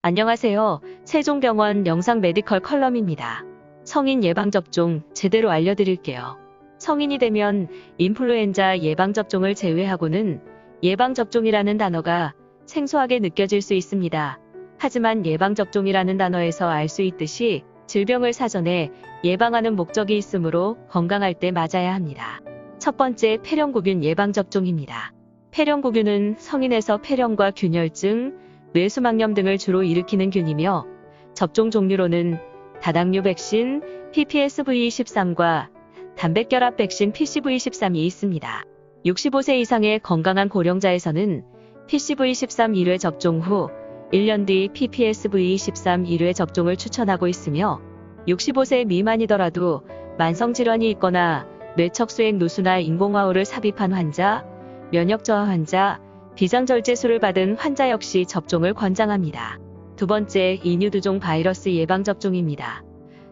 안녕하세요. 세종병원 영상 메디컬 컬럼입니다. 성인 예방접종 제대로 알려드릴게요. 성인이 되면 인플루엔자 예방접종을 제외하고는 예방접종이라는 단어가 생소하게 느껴질 수 있습니다. 하지만 예방접종이라는 단어에서 알 수 있듯이 질병을 사전에 예방하는 목적이 있으므로 건강할 때 맞아야 합니다. 첫 번째 폐렴구균 예방접종입니다. 폐렴구균은 성인에서 폐렴과 균열증, 뇌수막염 등을 주로 일으키는 균이며 접종 종류로는 다당류 백신 PPSV13과 단백결합 백신 PCV13이 있습니다. 65세 이상의 건강한 고령자에서는 PCV13 1회 접종 후 1년 뒤 PPSV13 1회 접종을 추천하고 있으며 65세 미만이더라도 만성질환이 있거나 뇌척수액 누수나 인공화호를 삽입한 환자, 면역저하 환자, 비장절제술을 받은 환자 역시 접종을 권장합니다. 두 번째, 이뉴두종 바이러스 예방접종입니다.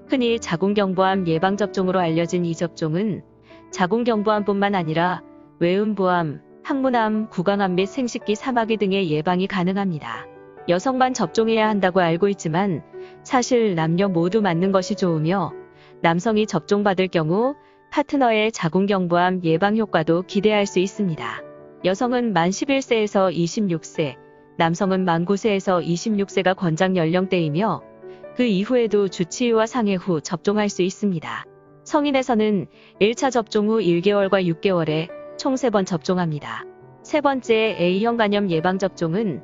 흔히 자궁경부암 예방접종으로 알려진 이 접종은 자궁경부암뿐만 아니라 외음부암, 항문암, 구강암 및 생식기 사마귀 등의 예방이 가능합니다. 여성만 접종해야 한다고 알고 있지만 사실 남녀 모두 맞는 것이 좋으며 남성이 접종받을 경우 파트너의 자궁경부암 예방 효과도 기대할 수 있습니다. 여성은 만 11세에서 26세, 남성은 만 9세에서 26세가 권장 연령대이며 그 이후에도 주치의와 상해 후 접종할 수 있습니다. 성인에서는 1차 접종 후 1개월과 6개월에 총 3번 접종합니다. 세 번째 A형 간염 예방접종은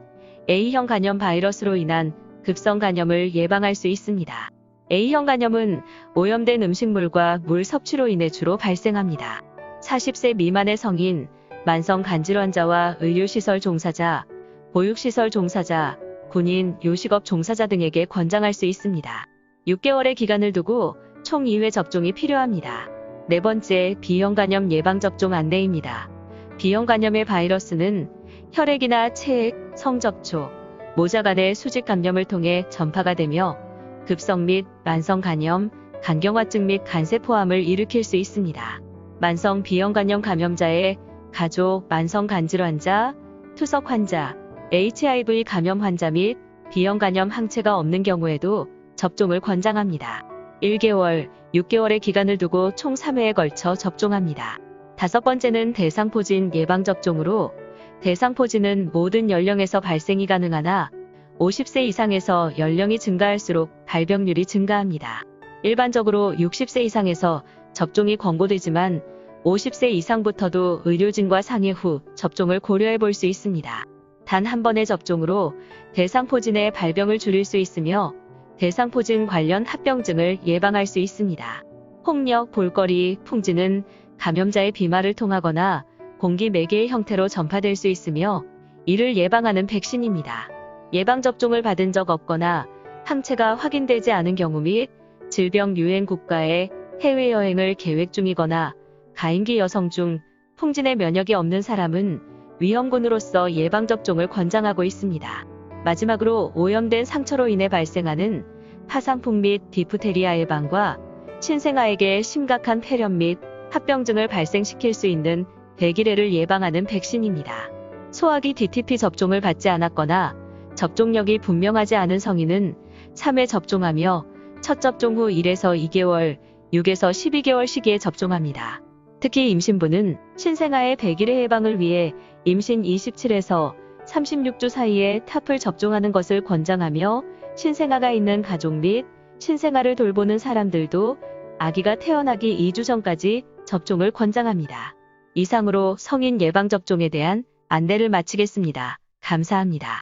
A형 간염 바이러스로 인한 급성 간염을 예방할 수 있습니다. A형 간염은 오염된 음식물과 물 섭취로 인해 주로 발생합니다. 40세 미만의 성인, 만성 간질 환자와 의료시설 종사자, 보육시설 종사자, 군인, 요식업 종사자 등에게 권장할 수 있습니다. 6개월의 기간을 두고 총 2회 접종이 필요합니다. 네 번째, B형 간염 예방 접종 안내입니다. B형 간염의 바이러스는 혈액이나 체액, 성접촉, 모자 간의 수직 감염을 통해 전파가 되며 급성 및 만성 간염, 간경화증 및 간세포암을 일으킬 수 있습니다. 만성 B형 간염 감염자의 가족, 만성 간질 환자, 투석 환자, HIV 감염 환자 및 B형 간염 항체가 없는 경우에도 접종을 권장합니다. 1개월, 6개월의 기간을 두고 총 3회에 걸쳐 접종합니다. 다섯 번째는 대상포진 예방접종으로 대상포진은 모든 연령에서 발생이 가능하나 50세 이상에서 연령이 증가할수록 발병률이 증가합니다. 일반적으로 60세 이상에서 접종이 권고되지만 50세 이상부터도 의료진과 상의 후 접종을 고려해 볼 수 있습니다. 단 한 번의 접종으로 대상포진의 발병을 줄일 수 있으며 대상포진 관련 합병증을 예방할 수 있습니다. 홍역, 볼거리, 풍진은 감염자의 비말을 통하거나 공기 매개의 형태로 전파될 수 있으며 이를 예방하는 백신입니다. 예방접종을 받은 적 없거나 항체가 확인되지 않은 경우 및 질병 유행 국가에 해외여행을 계획 중이거나 가임기 여성 중 풍진의 면역이 없는 사람은 위험군으로서 예방접종을 권장하고 있습니다. 마지막으로 오염된 상처로 인해 발생하는 파상풍 및 디프테리아 예방과 신생아에게 심각한 폐렴 및 합병증을 발생시킬 수 있는 백일해를 예방하는 백신입니다. 소화기 DTP 접종을 받지 않았거나 접종력이 분명하지 않은 성인은 3회 접종하며 첫 접종 후 1에서 2개월, 6에서 12개월 시기에 접종합니다. 특히 임신부는 신생아의 백일해 예방을 위해 임신 27에서 36주 사이에 탑을 접종하는 것을 권장하며 신생아가 있는 가족 및 신생아를 돌보는 사람들도 아기가 태어나기 2주 전까지 접종을 권장합니다. 이상으로 성인 예방접종에 대한 안내를 마치겠습니다. 감사합니다.